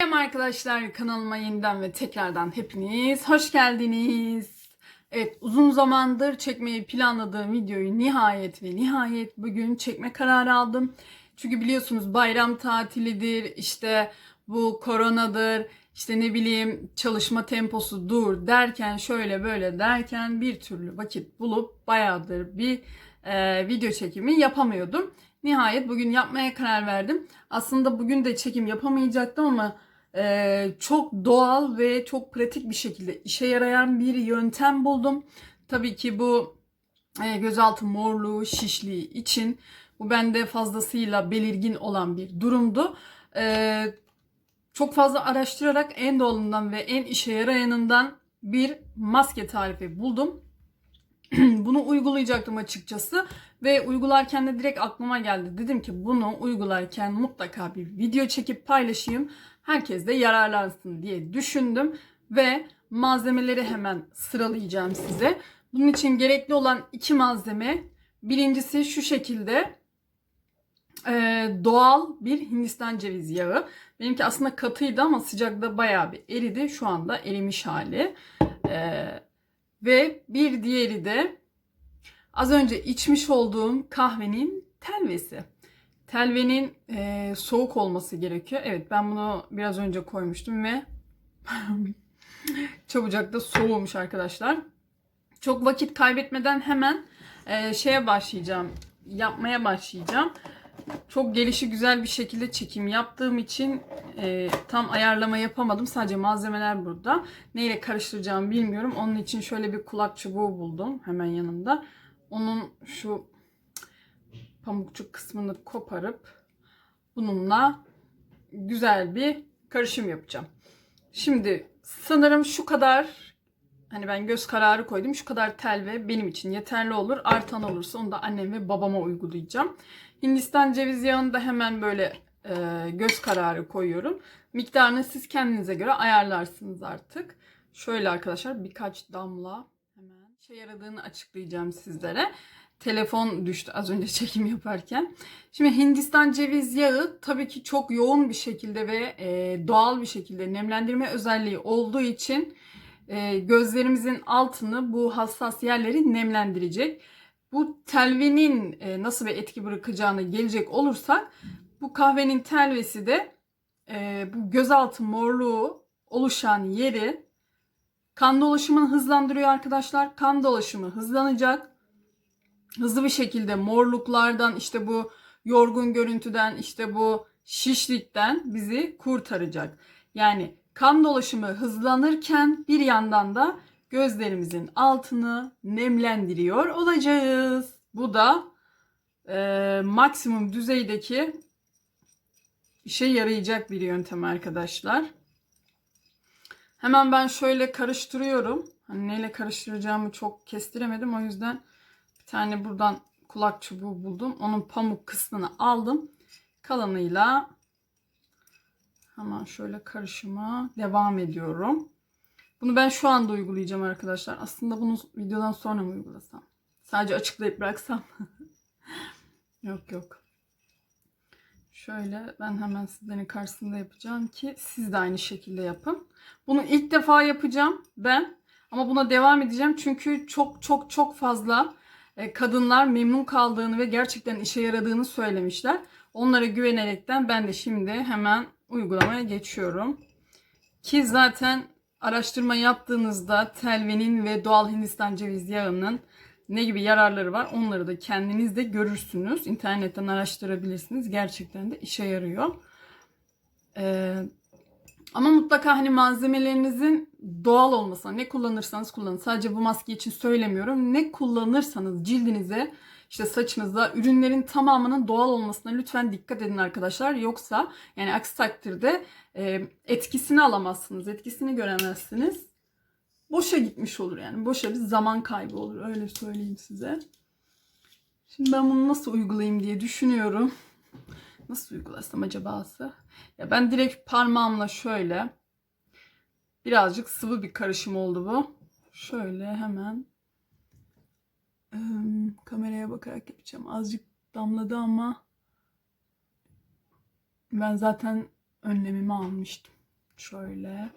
Merhaba arkadaşlar kanalıma yeniden ve tekrardan hepiniz hoş geldiniz. Evet uzun zamandır çekmeyi planladığım videoyu nihayet ve nihayet bugün çekme kararı aldım. Çünkü biliyorsunuz bayram tatilidir işte bu koronadır işte ne bileyim çalışma temposu dur derken şöyle böyle derken bir türlü vakit bulup bayağıdır bir e, video çekimi yapamıyordum. Nihayet bugün yapmaya karar verdim. Aslında bugün de çekim yapamayacaktım ama e, çok doğal ve çok pratik bir şekilde işe yarayan bir yöntem buldum. Tabii ki bu e, gözaltı morluğu, şişliği için bu bende fazlasıyla belirgin olan bir durumdu. E, çok fazla araştırarak en doğalından ve en işe yarayanından bir maske tarifi buldum. bunu uygulayacaktım açıkçası ve uygularken de direkt aklıma geldi. Dedim ki bunu uygularken mutlaka bir video çekip paylaşayım. Herkes de yararlansın diye düşündüm ve malzemeleri hemen sıralayacağım size. Bunun için gerekli olan iki malzeme. Birincisi şu şekilde e, doğal bir Hindistan ceviz yağı. Benimki aslında katıydı ama sıcakta bayağı bir eridi. Şu anda erimiş hali. E, ve bir diğeri de az önce içmiş olduğum kahvenin telvesi. Telvenin e, soğuk olması gerekiyor. Evet ben bunu biraz önce koymuştum ve çabucak da soğumuş arkadaşlar. Çok vakit kaybetmeden hemen e, şeye başlayacağım. Yapmaya başlayacağım. Çok gelişi güzel bir şekilde çekim yaptığım için e, tam ayarlama yapamadım. Sadece malzemeler burada. Neyle karıştıracağımı bilmiyorum. Onun için şöyle bir kulak çubuğu buldum hemen yanımda. Onun şu pamukçuk kısmını koparıp bununla güzel bir karışım yapacağım. Şimdi sanırım şu kadar hani ben göz kararı koydum. Şu kadar telve benim için yeterli olur. Artan olursa onu da annem ve babama uygulayacağım. Hindistan ceviz yağını da hemen böyle e, göz kararı koyuyorum. Miktarını siz kendinize göre ayarlarsınız artık. Şöyle arkadaşlar birkaç damla hemen şey yaradığını açıklayacağım sizlere. Telefon düştü az önce çekim yaparken. Şimdi Hindistan ceviz yağı tabii ki çok yoğun bir şekilde ve e, doğal bir şekilde nemlendirme özelliği olduğu için e, gözlerimizin altını bu hassas yerleri nemlendirecek. Bu telvenin e, nasıl bir etki bırakacağına gelecek olursak bu kahvenin telvesi de e, bu gözaltı morluğu oluşan yeri kan dolaşımını hızlandırıyor arkadaşlar. Kan dolaşımı hızlanacak. Hızlı bir şekilde morluklardan işte bu yorgun görüntüden işte bu şişlikten bizi kurtaracak. Yani kan dolaşımı hızlanırken bir yandan da gözlerimizin altını nemlendiriyor olacağız. Bu da e, maksimum düzeydeki işe yarayacak bir yöntem arkadaşlar. Hemen ben şöyle karıştırıyorum. Hani neyle karıştıracağımı çok kestiremedim. O yüzden tane buradan kulak çubuğu buldum. Onun pamuk kısmını aldım. Kalanıyla hemen şöyle karışıma devam ediyorum. Bunu ben şu anda uygulayacağım arkadaşlar. Aslında bunu videodan sonra mı uygulasam? Sadece açıklayıp bıraksam. yok yok. Şöyle ben hemen sizlerin karşısında yapacağım ki siz de aynı şekilde yapın. Bunu ilk defa yapacağım ben. Ama buna devam edeceğim çünkü çok çok çok fazla kadınlar memnun kaldığını ve gerçekten işe yaradığını söylemişler. Onlara güvenerekten ben de şimdi hemen uygulamaya geçiyorum. Ki zaten araştırma yaptığınızda telvenin ve doğal Hindistan ceviz yağının ne gibi yararları var onları da kendiniz de görürsünüz. İnternetten araştırabilirsiniz. Gerçekten de işe yarıyor. Ama mutlaka hani malzemelerinizin doğal olmasına ne kullanırsanız kullanın. Sadece bu maske için söylemiyorum. Ne kullanırsanız cildinize işte saçınıza ürünlerin tamamının doğal olmasına lütfen dikkat edin arkadaşlar. Yoksa yani aksi takdirde e, etkisini alamazsınız. Etkisini göremezsiniz. Boşa gitmiş olur yani. Boşa bir zaman kaybı olur. Öyle söyleyeyim size. Şimdi ben bunu nasıl uygulayayım diye düşünüyorum. Nasıl uygulasam acabası? Ya ben direkt parmağımla şöyle birazcık sıvı bir karışım oldu bu. Şöyle hemen ım, kameraya bakarak yapacağım. Azıcık damladı ama ben zaten önlemimi almıştım. Şöyle.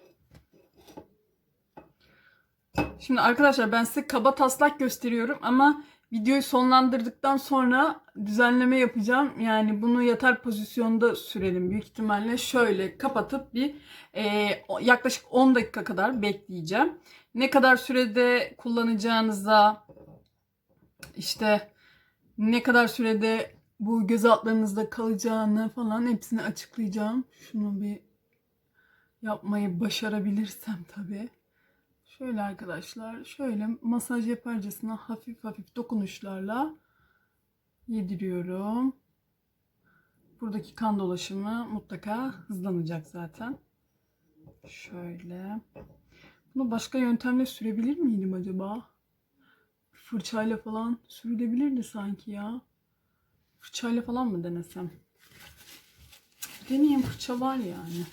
Şimdi arkadaşlar ben size kaba taslak gösteriyorum ama videoyu sonlandırdıktan sonra düzenleme yapacağım. Yani bunu yatar pozisyonda sürelim büyük ihtimalle. Şöyle kapatıp bir e, yaklaşık 10 dakika kadar bekleyeceğim. Ne kadar sürede kullanacağınıza işte ne kadar sürede bu göz altlarınızda kalacağını falan hepsini açıklayacağım. Şunu bir yapmayı başarabilirsem tabii. Şöyle arkadaşlar, şöyle masaj yaparcasına hafif hafif dokunuşlarla yediriyorum. Buradaki kan dolaşımı mutlaka hızlanacak zaten. Şöyle. Bunu başka yöntemle sürebilir miydim acaba? Fırçayla falan sürülebilirdi sanki ya. Fırçayla falan mı denesem? Deneyeyim fırça var yani.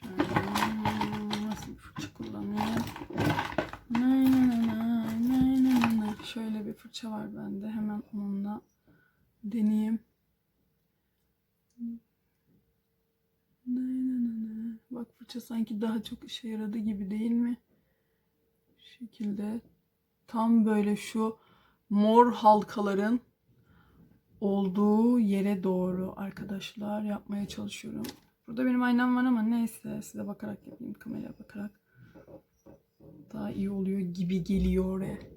Şöyle nasıl bir fırça kullanayım? Nay, nay, nay, nay, nay, nay. Şöyle bir fırça var bende. Hemen onunla deneyeyim. Bak fırça sanki daha çok işe yaradı gibi değil mi? Şu şekilde tam böyle şu mor halkaların olduğu yere doğru arkadaşlar yapmaya çalışıyorum. Burada benim aynam var ama neyse size bakarak yapayım kameraya bakarak. Daha iyi oluyor gibi geliyor oraya.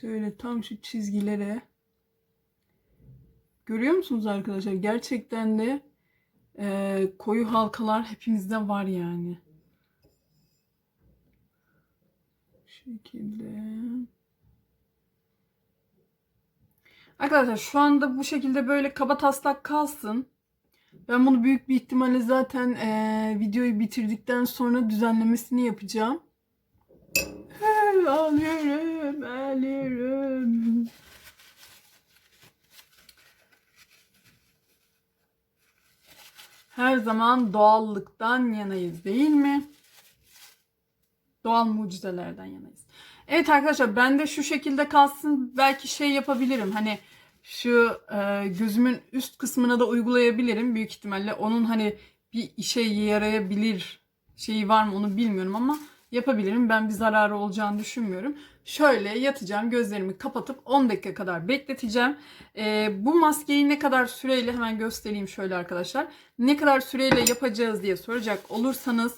Şöyle tam şu çizgilere görüyor musunuz arkadaşlar? Gerçekten de e, koyu halkalar hepimizde var yani. Şekilde. Arkadaşlar şu anda bu şekilde böyle kaba taslak kalsın. Ben bunu büyük bir ihtimalle zaten eee, videoyu bitirdikten sonra düzenlemesini yapacağım. Ağlıyorum, ağlıyorum. Her zaman doğallıktan yanayız değil mi? Doğal mucizelerden yanayız. Evet arkadaşlar ben de şu şekilde kalsın belki şey yapabilirim. Hani şu e, gözümün üst kısmına da uygulayabilirim büyük ihtimalle. Onun hani bir işe yarayabilir şeyi var mı onu bilmiyorum ama yapabilirim. Ben bir zararı olacağını düşünmüyorum. Şöyle yatacağım gözlerimi kapatıp 10 dakika kadar bekleteceğim. E, bu maskeyi ne kadar süreyle hemen göstereyim şöyle arkadaşlar. Ne kadar süreyle yapacağız diye soracak olursanız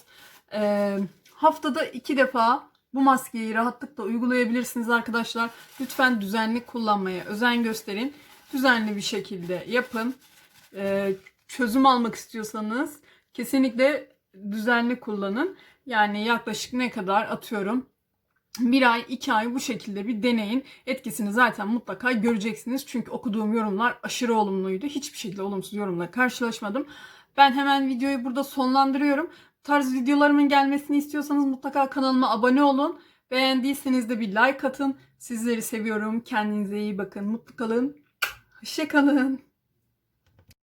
e, haftada 2 defa bu maskeyi rahatlıkla uygulayabilirsiniz arkadaşlar. Lütfen düzenli kullanmaya özen gösterin. Düzenli bir şekilde yapın. Ee, çözüm almak istiyorsanız kesinlikle düzenli kullanın. Yani yaklaşık ne kadar atıyorum bir ay, iki ay bu şekilde bir deneyin. Etkisini zaten mutlaka göreceksiniz. Çünkü okuduğum yorumlar aşırı olumluydu. Hiçbir şekilde olumsuz yorumla karşılaşmadım. Ben hemen videoyu burada sonlandırıyorum. Bu tarz videolarımın gelmesini istiyorsanız mutlaka kanalıma abone olun. Beğendiyseniz de bir like atın. Sizleri seviyorum. Kendinize iyi bakın. Mutlu kalın. Hoşça kalın.